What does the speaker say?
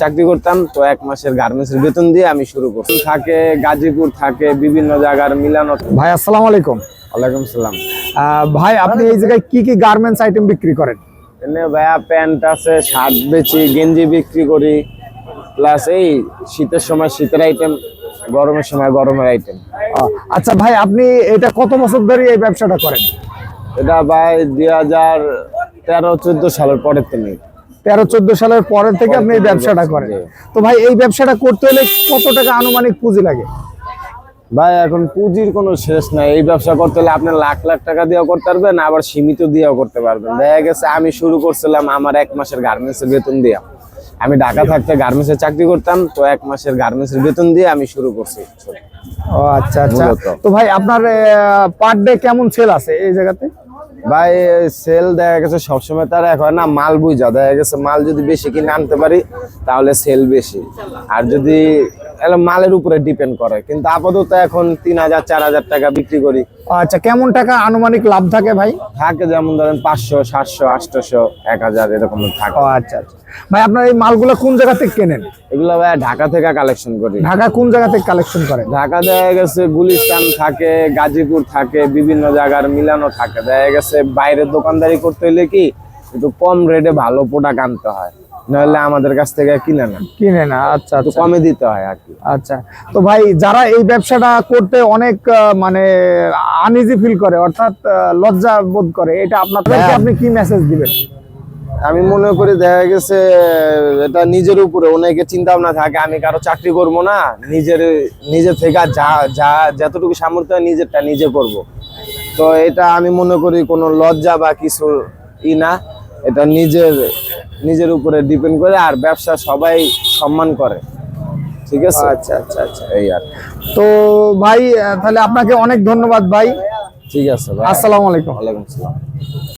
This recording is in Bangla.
চাকরি করতাম তো এক মাসের গার্মেন্টস এর বেতন দিয়ে আমি শুরু করছি। থাকে গাজীপুর থাকে বিভিন্ন জায়গার মিলানো ভাই আসসালামু আলাইকুম। ওয়ালাইকুম সালাম। ভাই আপনি এই জায়গায় কি কি গার্মেন্টস আইটেম বিক্রি করেন? এনে ভাইয়া প্যান্ট আছে শার্ট বেচি গেঞ্জি বিক্রি করি। প্লাস এই শীতের সময় শীতের আইটেম গরমের সময় গরমের আইটেম আচ্ছা ভাই আপনি এটা কত বছর ধরে এই ব্যবসাটা করেন? এটা ভাই দুই হাজার তেরো চোদ্দ সালের পরের থেকে। তেরো চোদ্দ সালের পরের থেকে আপনি এই ব্যবসাটা করেন। তো ভাই এই ব্যবসাটা করতে হলে কত টাকা আনুমানিক পুঁজি লাগে? ভাই এখন পুঁজির কোনো শেষ নাই। এই ব্যবসা করতে হলে আপনি লাখ লাখ টাকা দিয়েও করতে পারবেন আবার সীমিত দিয়েও করতে পারবেন। দেখা গেছে আমি শুরু করছিলাম আমার এক মাসের গার্মেন্টস এর বেতন দিয়ে। আমি ঢাকা থাকতে গার্মেন্টস এর চাকরি করতাম তো এক মাসের গার্মেন্টস এর বেতন দিয়ে আমি শুরু করছি। ও আচ্ছা আচ্ছা। তো ভাই আপনার পার ডে কেমন সেল আছে এই জায়গাতে? ভাই সেল দেখা গেছে সবসময় তার এক হয় না, মাল বুঝা। দেখা গেছে মাল যদি বেশি কিনে আনতে পারি, তাহলে সেল বেশি। আর যদি মালের উপরে ডিপেন্ড করে। কিন্তু আপাতত এখন তিন হাজার চার হাজার টাকা বিক্রি করি। আচ্ছা কেমন টাকা আনুমানিক লাভ থাকে ভাই? থাকে যেমন ধরেন পাঁচশো সাতশো আটশোশো এক হাজার এরকম থাকে। আচ্ছা আচ্ছা। ভাই আপনার এই মালগুলো কোন জায়গা থেকে কেনেন? এগুলো ভাই ঢাকা থেকে কালেকশন করি। ঢাকা কোন জায়গা থেকে কালেকশন করে? ঢাকা দেখা গেছে গুলিস্তান থাকে গাজীপুর থাকে বিভিন্ন জায়গার মিলানো থাকে। দেখা গেছে বাইরের দোকানদারি করতে হলে কি একটু কম রেটে ভালো প্রোডাক্ট আনতে হয়। নাহলে আমাদের কাছ থেকে কিনে না। কিনে না আচ্ছা একটু আচ্ছা। কমে দিতে হয় আর কি। আচ্ছা তো ভাই যারা এই ব্যবসাটা করতে অনেক মানে আনইজি ফিল করে অর্থাৎ লজ্জা বোধ করে এটা আপনাদেরকে আপনি কি মেসেজ দিবেন? আমি মনে করি দেখা গেছে এটা নিজের উপরে অনেকে চিন্তা ভাবনা থাকে আমি কারও চাকরি করব না নিজের নিজে থেকে যা যা যতটুকু সামর্থ্য হয় নিজেরটা নিজে করব। তো এটা আমি মনে করি কোনো লজ্জা বা কিছু ই না এটা নিজের নিজের উপরে ডিপেন্ড করে আর ব্যবসা সবাই সম্মান করে। ঠিক আছে? আচ্ছা আচ্ছা আচ্ছা। এই আর তো ভাই তাহলে আপনাকে অনেক ধন্যবাদ ভাই। ঠিক আছে ভাই। আসসালামু আলাইকুম। ওয়ালাইকুম আসসালাম।